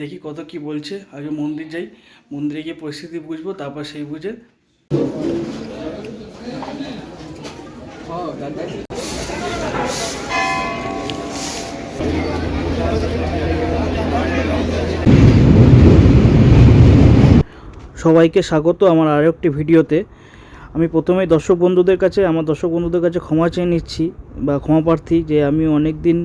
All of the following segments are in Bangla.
দেখি কত কি বলছে। আগে মন্দির যাই, মন্দিরে গিয়ে পরিস্থিতি বুঝব, তারপর সেই বুঝে। সবাইকে স্বাগত আমার আরও একটি ভিডিওতে। আমি প্রথমেই দর্শক বন্ধুদের কাছে, আমার দর্শক বন্ধুদের কাছে ক্ষমা চেয়ে নিচ্ছি বা ক্ষমা প্রার্থী যে আমি অনেক দিন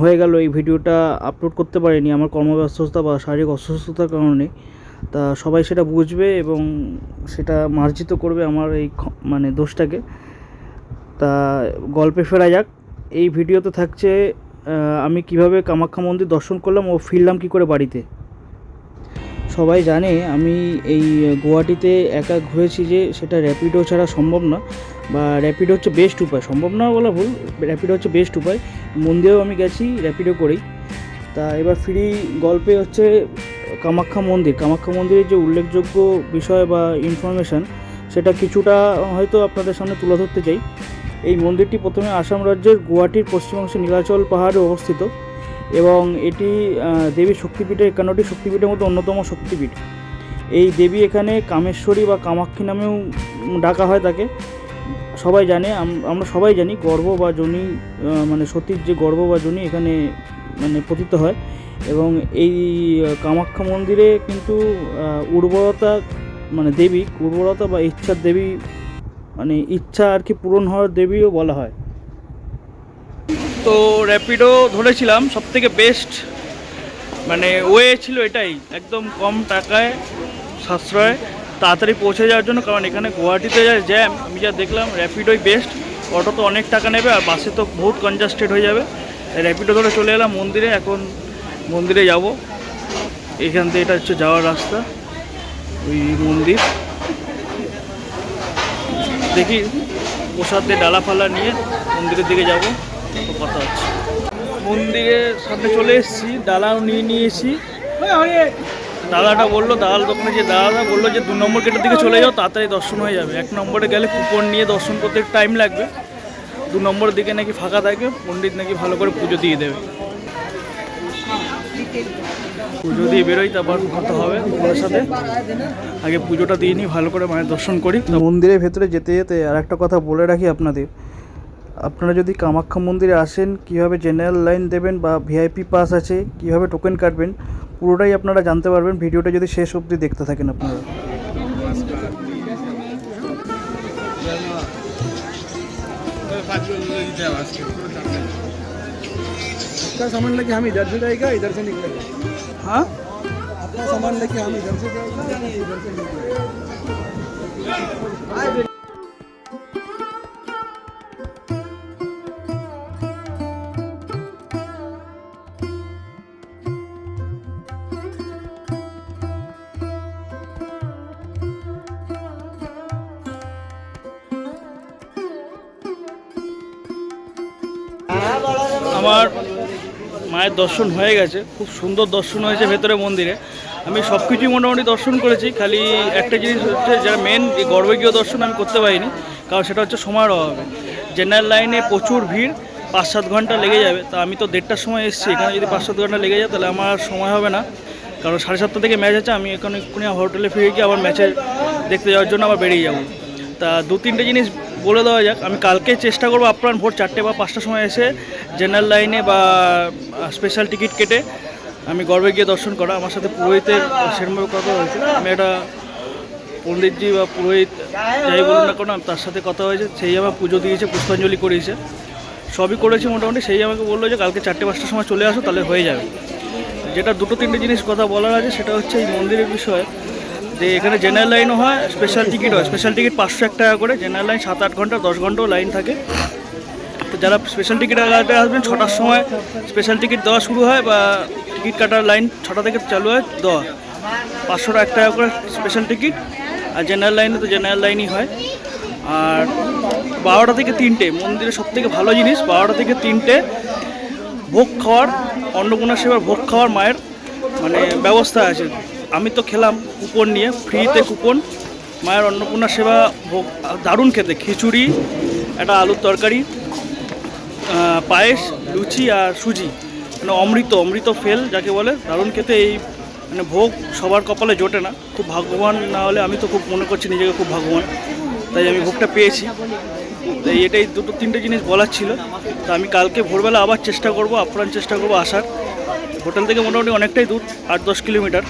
হয়ে গেল, এই ভিডিওটা আপলোড করতে পারিনি। আমার কর্মব্যস্ততা বা শারীরিক অসুস্থতার কারণে। তা সবাই সেটা বুঝবে এবং সেটা মার্জিত করবে আমার এই মানে দোষটাকে। তা গল্পে ফেরা যাক। এই ভিডিওতে থাকছে আমি কীভাবে কামাখ্যা মন্দির দর্শন করলাম ও ফিরলাম কি করে বাড়িতে। সবাই জানে, আমি এই গুয়াহাটিতে একা ঘুরেছি যে সেটা র্যাপিডো ছাড়া সম্ভব না। বা র্যাপিডো হচ্ছে বেস্ট উপায়। সম্ভব না বলা ভুল র্যাপিডো হচ্ছে বেস্ট উপায়। মন্দিরেও আমি গেছি র্যাপিডো করেই তা এবার ফ্রি গল্পে হচ্ছে কামাখ্যা মন্দির। কামাখ্যা মন্দিরের যে উল্লেখযোগ্য বিষয় বা ইনফরমেশান সেটা কিছুটা হয়তো আপনাদের সামনে তুলে ধরতে চাই। এই মন্দিরটি প্রথমে আসাম রাজ্যের গুয়াহাটির পশ্চিমাংশে নীলাচল পাহাড়ে অবস্থিত এবং এটি দেবী শক্তিপীঠের একান্নটি শক্তিপীঠের মধ্যে অন্যতম শক্তিপীঠ। এই দেবী এখানে কামেশ্বরী বা কামাক্ষী নামেও ডাকা হয় তাকে। সবাই জানে আমরা সবাই জানি গর্ভ বা জনি মানে সতীর যে গর্ভ বা জনি এখানে মানে পতিত হয় এবং এই কামাখ্যা মন্দিরে কিন্তু উর্বরতা মানে দেবী, উর্বরতা বা ইচ্ছার দেবী মানে ইচ্ছা আর কি পূরণ হওয়ার দেবীও বলা হয়। তো র্যাপিডো ধরেছিলাম সব থেকে বেস্ট মানে ওয়ে ছিল এটাই, একদম কম টাকায় সাশ্রয়। তাড়াতাড়ি পৌঁছে যাওয়ার জন্য, কারণ এখানে গুয়াহাটিতে যা জ্যাম আমি যা দেখলাম র্যাপিডোই বেস্ট অটো তো অনেক টাকা নেবে আর বাসে তো বহুত কনজাস্টেড হয়ে যাবে। র্যাপিডো ধরে চলে এলাম মন্দিরে, এখন মন্দিরে যাব। এখান থেকে এটা হচ্ছে যাওয়ার রাস্তা, ওই মন্দির। দেখি, প্রসাদ ডালা ফালা নিয়ে মন্দিরের দিকে যাব, তো কথা হচ্ছে। মন্দিরের সামনে চলে এসেছি, ডালাও নিয়ে নিয়েছি দাদাটা বলল দালাল দোকানে যে দাদা বলল যে দু নম্বর গেটের দিকে চলে যাও, তাড়াতাড়ি দর্শন হয়ে যাবে। এক নম্বরে গেলে কুপন নিয়ে দর্শন করতে টাইম লাগবে। দু নম্বরের দিকে নাকি ফাঁকা থাকে, পণ্ডিত নাকি ভালো করে পুজো দিয়ে দেবে। পুজো দিয়ে বেরোই, তারপর কথা হবে তোমাদের সাথে। আগে পুজোটা দিয়ে নিই, ভালো করে মায়ের দর্শন করি। মন্দিরের ভেতরে যেতে যেতে আর একটা কথা বলে রাখি আপনাদের। আপনারা যদি কামাখ্যা মন্দিরে আসেন, কীভাবে জেনারেল লাইন দেবেন বা ভিআইপি পাস আছে, কীভাবে টোকেন কাটবেন পুরোটাই আপনারা জানতে পারবেন ভিডিওটা যদি শেষ অবধি দেখতে থাকেন আপনারা आपका सामान लेके हम इधर से जाएगा इधर से निकलेगा হ্যাঁ अपना सामान लेके हम इधर से जाएगा इधर से निकलेगा দর্শন হয়ে গেছে, খুব সুন্দর দর্শন হয়েছে ভেতরে মন্দিরে। আমি সব কিছুই মোটামুটি দর্শন করেছি, খালি একটা জিনিস হচ্ছে যারা মেন গর্ভগীয় দর্শন আমি করতে পারিনি, কারণ সেটা হচ্ছে সময়ের অভাবে। জেনারেল লাইনে প্রচুর ভিড়, পাঁচ সাত ঘণ্টা লেগে যাবে, তা আমি তো দেড়টার সময় এসেছি, এখানে যদি পাঁচ সাত ঘণ্টা লেগে যায় তাহলে আমার সময় হবে না। কারণ সাড়ে সাতটা থেকে ম্যাচ আছে আমি এখানে এক্ষুনি হোটেলে ফিরে গিয়ে আবার ম্যাচে দেখতে যাওয়ার জন্য আবার বেরিয়ে যাব। তা দু তিনটে জিনিস বলে দেওয়া যাক। আমি কালকে চেষ্টা করব আপ্রাণ ভোর চারটে বা পাঁচটার সময় এসে জেনারেল লাইনে বা স্পেশাল টিকিট কেটে আমি গর্বে গিয়ে দর্শন করা। আমার সাথে পুরোহিতের সেরমভাবে কথা হয়েছে আমি একটা পণ্ডিতজি বা পুরোহিত যাই বলুন না কেন, তার সাথে কথা হয়েছে। সেই আমার পুজো দিয়েছে, পুষ্পাঞ্জলি করিয়েছে। সবই করেছি মোটামুটি। সেই আমাকে বলল যে কালকে চারটে পাঁচটার সময় চলে আসো, তাহলে হয়ে যাবে। যেটা দুটো তিনটে জিনিস কথা বলার আছে, সেটা হচ্ছে এই মন্দিরের বিষয়ে যে এখানে জেনারেল লাইনও হয় স্পেশাল টিকিট হয়। স্পেশাল টিকিট পাঁচশো এক টাকা করে জেনারেল লাইন সাত আট ঘণ্টা, দশ ঘন্টাও লাইন থাকে। তো যারা স্পেশাল টিকিট কাটাতে আসবেন, ছটার সময় স্পেশাল টিকিট দেওয়া শুরু হয় বা টিকিট কাটার লাইন ছটা থেকে চালু হয়, দেওয়া পাঁচশো এক টাকা করে স্পেশাল টিকিট আর জেনারেল লাইনে তো জেনারেল লাইনই হয়। আর বারোটা থেকে তিনটে মন্দিরের সব থেকে ভালো জিনিস, বারোটা থেকে তিনটে, ভোগ খাওয়ার, অন্নপূর্ণা সেবার ভোগ খাওয়ার মায়ের মানে ব্যবস্থা আছে। আমি তো খেলাম কুপন নিয়ে, ফ্রিতে কুপন। মায়ের অন্নপূর্ণা সেবা ভোগ, দারুণ খেতে, খিচুড়ি, একটা আলুর তরকারি পায়েস, লুচি আর সুজি। মানে অমৃত অমৃত ফেল যাকে বলে, দারুণ খেতে এই মানে ভোগ সবার কপালে জোটে না। খুব ভাগ্যবান না হলে আমি তো খুব মনে করছি নিজেকে খুব ভাগ্যবান। তাই আমি ভোগটা পেয়েছি। তাই এটাই দুটো, তিনটে জিনিস বলার ছিল। তা আমি কালকে ভোরবেলা আবার চেষ্টা করব, আপ্রাণ চেষ্টা করব আসার। হোটেল থেকে মোটামুটি অনেকটাই দূর, আট দশ কিলোমিটার।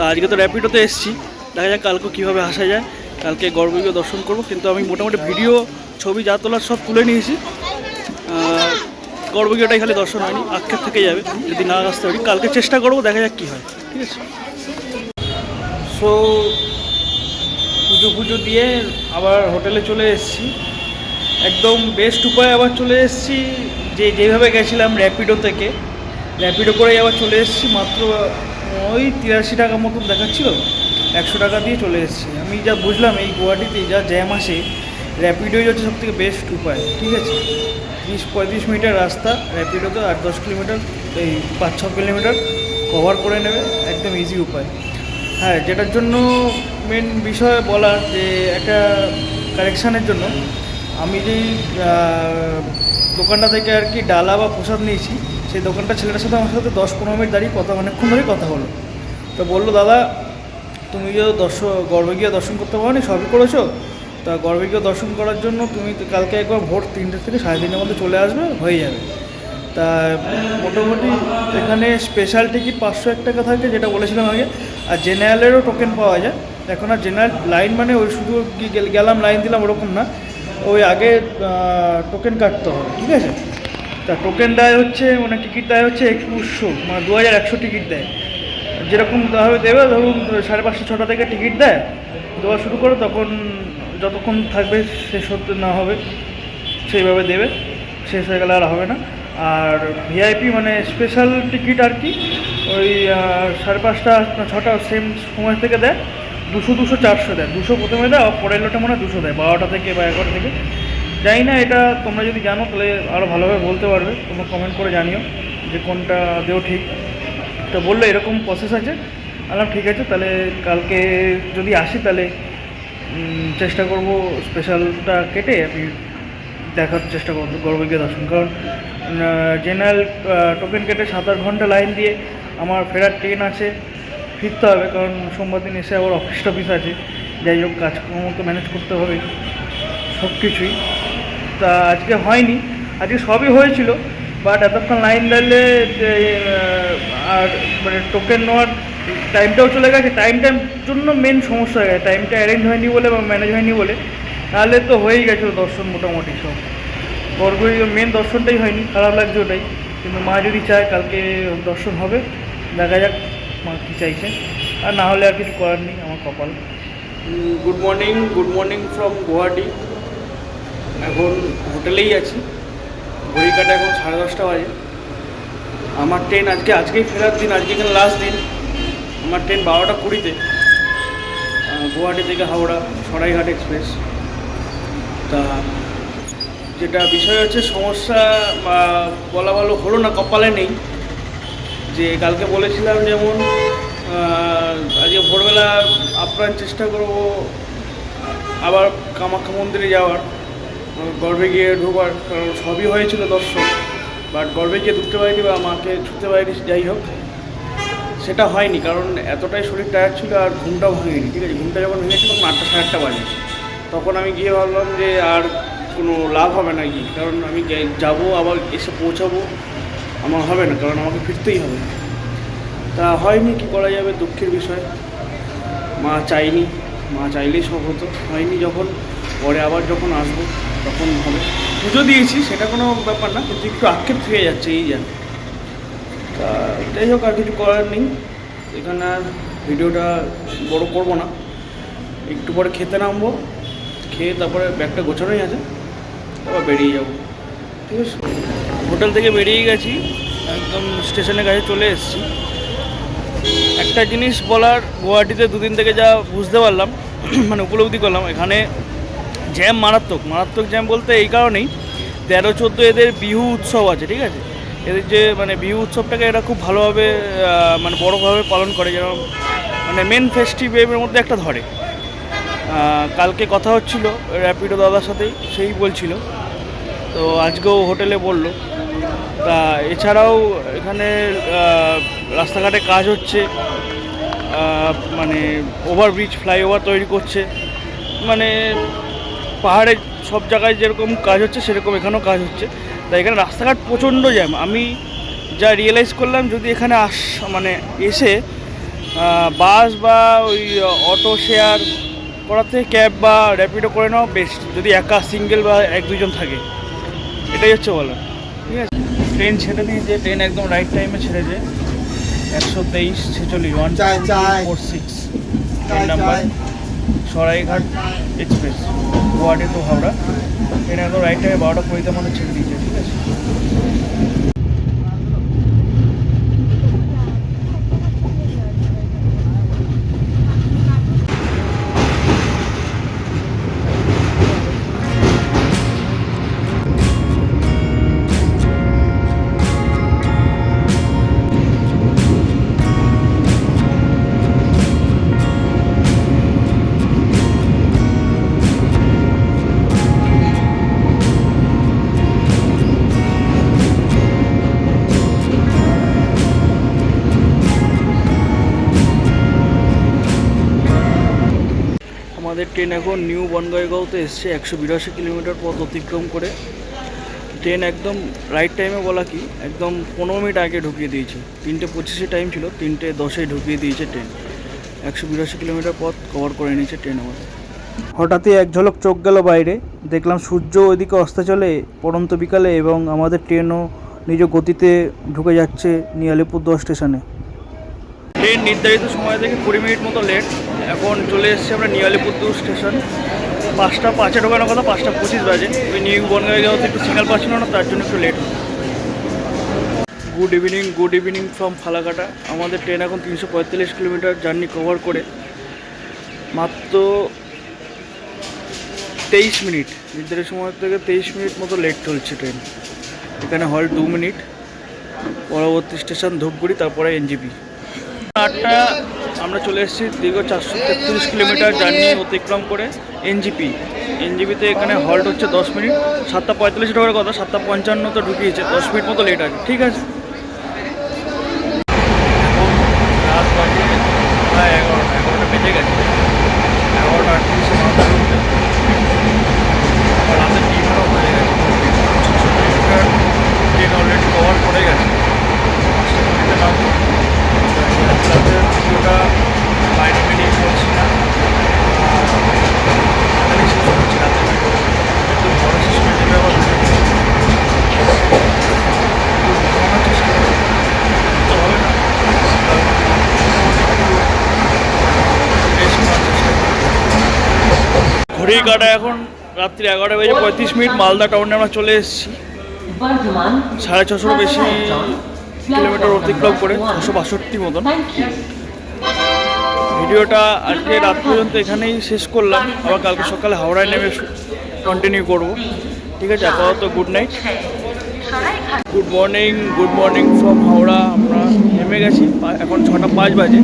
তা আজকে তো র্যাপিডোতে এসেছি। দেখা যাক কালকে কীভাবে আসা যায়। কালকে গর্বগীয় দর্শন করব কিন্তু আমি মোটামুটি ভিডিও ছবি যা তোলার সব তুলে নিয়েছি। আহ, খালি দর্শন হয়নি আক্ষেপ থেকে যাবে। যদি না আসতে পারি কালকে চেষ্টা করব দেখা যাক কী হয়। ঠিক আছে? সো পুজো পুজো দিয়ে আবার হোটেলে চলে এসেছি। একদম বেস্ট উপায়ে আবার চলে এসেছি। যে যেভাবে গেছিলাম র্যাপিডো থেকে র্যাপিডো করেই আবার চলে এসেছি। মাত্র ওই তিরাশি টাকা মতন দেখাচ্ছিল, একশো টাকা দিয়ে চলে এসেছি। আমি যা বুঝলাম এই গুয়াহাটিতে যা জ্যাম আসে র্যাপিডোই হচ্ছে সব থেকে বেস্ট উপায়, ঠিক আছে? তিরিশ পঁয়ত্রিশ মিটার রাস্তা র্যাপিডোতে আট দশ কিলোমিটার, এই পাঁচ ছ কিলোমিটার কভার করে নেবে, একদম ইজি উপায়। হ্যাঁ যেটার জন্য মেন বিষয় বলার যে একটা কারেকশানের জন্য, আমি যেই দোকানটা থেকে আর কি ডালা বা প্রসাদ নিয়েছি সেই দোকানটা ছেলেটার সাথে আমার সাথে দশ পনেরো মিনিট দাঁড়িয়ে কথা অনেকক্ষণ ধরেই কথা হলো। তো বলল, দাদা, তুমি যে দর্শন গর্বে গিয়ে দর্শন করতে পারো নি সবই করেছ? তা গর্বে গিয়ে দর্শন করার জন্য তুমি কালকে একবার ভোর তিনটে থেকে সাড়ে তিনটের মধ্যে চলে আসবে, হয়ে যাবে। তা মোটামুটি এখানে স্পেশাল টিকিট পাঁচশো এক টাকা থাকে, যেটা বলেছিলাম আগে। আর জেনারেলেরও টোকেন পাওয়া যায়। এখন আর জেনারেল লাইন মানে ওই শুধু গেলাম লাইন দিলাম ওরকম না। ওই আগে টোকেন কাটতে হবে, ঠিক আছে? তা টোকেন দেয় হচ্ছে মানে টিকিট দেয় হচ্ছে একুশশো মানে দু হাজার একশো টিকিট দেয়। যেরকম ভাবে দেবে ধরুন, সাড়ে পাঁচটা ছটা থেকে টিকিট দেয়। দেওয়া শুরু করে, তখন যতক্ষণ থাকবে শেষ হতে না হবে, সেইভাবে দেবে। শেষ হয়ে গেলে আর হবে না। আর ভিআইপি মানে স্পেশাল টিকিট আর কি, ওই সাড়ে পাঁচটা ছটা সেম সময় থেকে দেয়। দুশো দুশো, চারশো দেয়। দুশো প্রথমে দেয় পরের লোটা মনে হয় দুশো দেয়, বারোটা থেকে বা এগারোটা থেকে। জানি না, এটা তোমরা যদি জানো, তাহলে আরও ভালোভাবে বলতে পারবে। তোমরা কমেন্ট করে জানিও যে কোনটা দেও ঠিক। তো বলল এরকম প্রসেস আছে। বললাম, ঠিক আছে, তাহলে কালকে যদি আসি, তাহলে চেষ্টা করব স্পেশালটা কেটে আমি দেখার চেষ্টা করব গর্বগীয় দর্শন। কারণ জেনারেল টোকেন কেটে সাত আট ঘণ্টা লাইন দিয়ে আমার ফেরার ট্রেন আছে। ফিরতে হবে, কারণ সোমবার দিন এসে আবার অফিস টফিস আছে। যাই হোক, কাজকর্ম তো ম্যানেজ করতে হবে। সব কিছুই তা আজকে হয়নি। আজকে সবই হয়েছিল বাট এতক্ষণ লাইন দাঁড়লে আর মানে টোকেন নেওয়ার টাইমটাও চলে গেছে। টাইমটার জন্য মেন সমস্যা হয়ে গেছে। টাইমটা অ্যারেঞ্জ হয়নি বলে বা ম্যানেজ হয়নি বলে, তাহলে তো হয়েই গেছিল দর্শন মোটামুটি সব। গড়গড়ি মেন দর্শনটাই হয়নি, খারাপ লাগছে ওটাই। কিন্তু মা যদি চায়, কালকে দর্শন হবে। দেখা যাক মা কী চাইছে। আর না হলে আর কিছু করার নেই, আমার কপাল। Good morning good morning from Guwahati এখন হোটেলেই আছি। ঘড়ি কাটা এখন সাড়ে দশটা বাজে। আমার ট্রেন আজকে আজকেই ফেরার দিন, আজকে এখানে লাস্ট দিন। আমার ট্রেন বারোটা কুড়িতে। গুয়াহাটি থেকে হাওড়া, সরাইঘাট এক্সপ্রেস তা যেটা বিষয় হচ্ছে, সমস্যা বা বলা ভালো হলো না, কপালে নেই। যে কালকে বলেছিলাম যেমন আজকে ভোরবেলা আপ্রাণ চেষ্টা করব আবার কামাখ্যা মন্দিরে যাওয়ার। গর্ভে গিয়ে ঢোকার কারণ সবই হয়েছিল দর্শন বাট গর্বে গিয়ে ঢুকতে পারিনি বা মাকে ছুটতে পারিনি, যাই হোক, সেটা হয়নি কারণ এতটাই শরীর টায়ার ছিল আর ঘুমটাও ভাঙেনি, ঠিক আছে? ঘুমটা যখন ভেঙেছে তখন আটটা সাড়ে আটটা বাজে। তখন আমি গিয়ে ভাবলাম যে আর কোনো লাভ হবে না গিয়ে, কারণ আমি যাব, আবার এসে পৌঁছাবো, আমার হবে না, কারণ আমাকে ফিরতেই হবে। তা হয়নি, কি করা যাবে? দুঃখের বিষয়। মা চাইনি, মা চাইলেই সব হতো, হয়নি যখন, পরে আবার যখন আসব। তখন হবে। পুজো দিয়েছি, সেটা কোনো ব্যাপার না, কিন্তু একটু আক্ষেপ থেকে যাচ্ছে, এই যা তা যাই হোক, আর কিছু করার নেই। এখানে আর ভিডিওটা বড় করব না। একটু পরে খেতে নামবো, খেয়ে তারপরে ব্যাগটা গোছানোই আছে, তারপর বেরিয়ে যাব। ঠিক আছে? হোটেল থেকে বেরিয়ে গেছি, একদম স্টেশনের কাছে চলে এসেছি। একটা জিনিস বলার, গুয়াহাটিতে দুদিন থেকে যা বুঝতে পারলাম মানে উপলব্ধি করলাম, এখানে জ্যাম মারাত্মক মারাত্মক জ্যাম বলতে এই কারণেই তেরো, চোদ্দ এদের বিহু উৎসব আছে, ঠিক আছে? এদের যে মানে বিহু উৎসবটাকে এরা খুব ভালোভাবে মানে বড়োভাবে পালন করে যেন মানে মেন ফেস্টিভের মধ্যে একটা ধরে। কালকে কথা হচ্ছিল র্যাপিডো দাদার সাথেই, সেই বলছিল। তো আজকেও হোটেলে বলল। তা এছাড়াও এখানে রাস্তাঘাটে কাজ হচ্ছে মানে ওভারব্রিজ ফ্লাইওভার তৈরি করছে। মানে পাহাড়ে সব জায়গায় যেরকম কাজ হচ্ছে সেরকম এখানেও কাজ হচ্ছে। তাই এখানে রাস্তাঘাট প্রচণ্ড জ্যাম। আমি যা রিয়েলাইজ করলাম যদি এখানে আস মানে এসে বাস বা ওই অটো শেয়ার থেকে ক্যাব বা র্যাপিডো করে নাও বেস্ট যদি একা সিঙ্গেল বা এক দুজন থাকে। এটাই হচ্ছে বলার। ঠিক আছে? ট্রেন ছেড়ে দিয়েছে ট্রেন একদম রাইট টাইমে ছেড়ে ছেড়েছে একশো তেইশ ছেচল্লিশ one. Four six train number Saraighat express Guwahati to Howrah. এটা একদম রাইট টাইমে বারোটা কুড়িতে মনে ছেড়ে দিয়েছে ট্রেন এখন নিউ বনগাঁওতে এসছে একশো বিরাশি কিলোমিটার পথ অতিক্রম করে। ট্রেন একদম রাইট টাইমে বলা কি, একদম পনেরো মিনিট আগে ঢুকিয়ে দিয়েছে। তিনটে পঁচিশে টাইম ছিল, তিনটে দশে ঢুকিয়ে দিয়েছে ট্রেন। একশো বিরাশি কিলোমিটার পথ কভার করে নিয়েছে ট্রেন আমাদের হঠাৎই এক ঝলক চোখ গেল বাইরে। দেখলাম সূর্য ওইদিকে অস্তে চলে পড়ন্ত বিকালে এবং আমাদের ট্রেনও নিজ গতিতে ঢুকে যাচ্ছে নিউ আলিপুরদুয়ার স্টেশনে। ট্রেন নির্ধারিত সময় থেকে কুড়ি মিনিট মতো লেট এখন চলে এসেছি আমরা নিউ আলিপুরদুয়ার স্টেশন। পাঁচটা, পাঁচে ঢোকানোর কথা, পাঁচটা পঁচিশ বাজে। ওই নিউ বনগাঁও যাওয়াতে একটু সিগন্যাল পাচ্ছিল না, তার জন্য একটু late good evening good evening from Falakata. আমাদের ট্রেন এখন তিনশো পঁয়তাল্লিশ কিলোমিটার জার্নি কভার করে। মাত্র তেইশ মিনিট, নির্ধারিত সময় থেকে তেইশ মিনিট মতো লেট চলছে ট্রেন। এখানে হল দু মিনিট। পরবর্তী স্টেশন ধূপগুড়ি, তারপরে এনজিপি। আটটা আমরা চলে এসেছি দীর্ঘ চারশো তেত্রিশ কিলোমিটার জার্নি অতিক্রম করে এনজিপি। এনজিপিতে এখানে হল্ট হচ্ছে দশ মিনিট। সাতটা পঁয়তাল্লিশ টাকার কথা, সাতটা পঞ্চান্ন তো ঢুকিয়েছে। দশ মিনিট মতো লেট আছে। ঠিক আছে রাত বাজে প্রায় এগারোটা এগারোটা বেজে গেছে এগারোটা আটত্রিশে মাথা ঢুকতে রাতে ডিনারও হয়ে গেছে ছশো কিলোমিটার ট্রেন অলরেডি কভার করে গেছে পাঁচটা কুড়িতে নামবো রাতে ভিডিওটা বাইরে বেরিয়ে করছি না আর এখানেই শেষ করছি রাতে ভিডিও একটু বড় শেষ করে দেবে আবার video। একটু ঘুমানোর চেষ্টা করব। তো হবে না রেস্ট করার চেষ্টা করব। ঘড়ির কাটা এখন রাত্রি এগারোটা বেজে পঁয়ত্রিশ মিনিট, মালদা টাউনে আমরা চলে এসেছি। সাড়ে ছশোর বেশি কিলোমিটার অতিক্রম করে, ছশো বাষট্টি মতন। ভিডিওটা আজকে রাত পর্যন্ত এখানেই শেষ করলাম। আবার কালকে সকালে হাওড়ায় নেমে কন্টিনিউ করব। ঠিক আছে, আপাতত good night good morning good morning from Howrah, আমরা নেমে গেছি। এখন ছটা পাঁচ বাজে।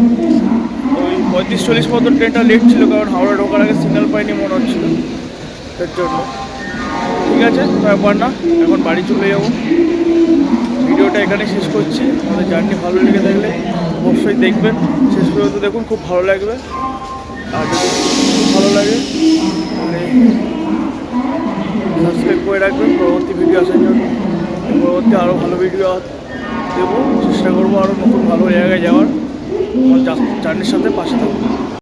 ওই পঁয়ত্রিশ, চল্লিশ মতো ট্রেনটা লেট ছিল, কারণ হাওড়া ঢোকার আগে সিগন্যাল পাইনি মনে হচ্ছিল। তার জন্য। ঠিক আছে ব্যাপার না, এখন বাড়ি চলে যাব। ভিডিওটা এখানে শেষ করছি। আমাদের জার্নি ভালো লেগে থাকলে অবশ্যই দেখবেন। শেষ পর্যন্ত দেখুন, খুব ভালো লাগবে। আর যদি খুব ভালো লাগে, তাহলে সাবস্ক্রাইব করে রাখবেন। পরবর্তী ভিডিও আসার জন্য। পরবর্তী আরও ভালো ভিডিও দেবো। চেষ্টা করব আরও নতুন ভালো জায়গায় যাওয়ার। আমার জার্নির সাথে পাশে থাকব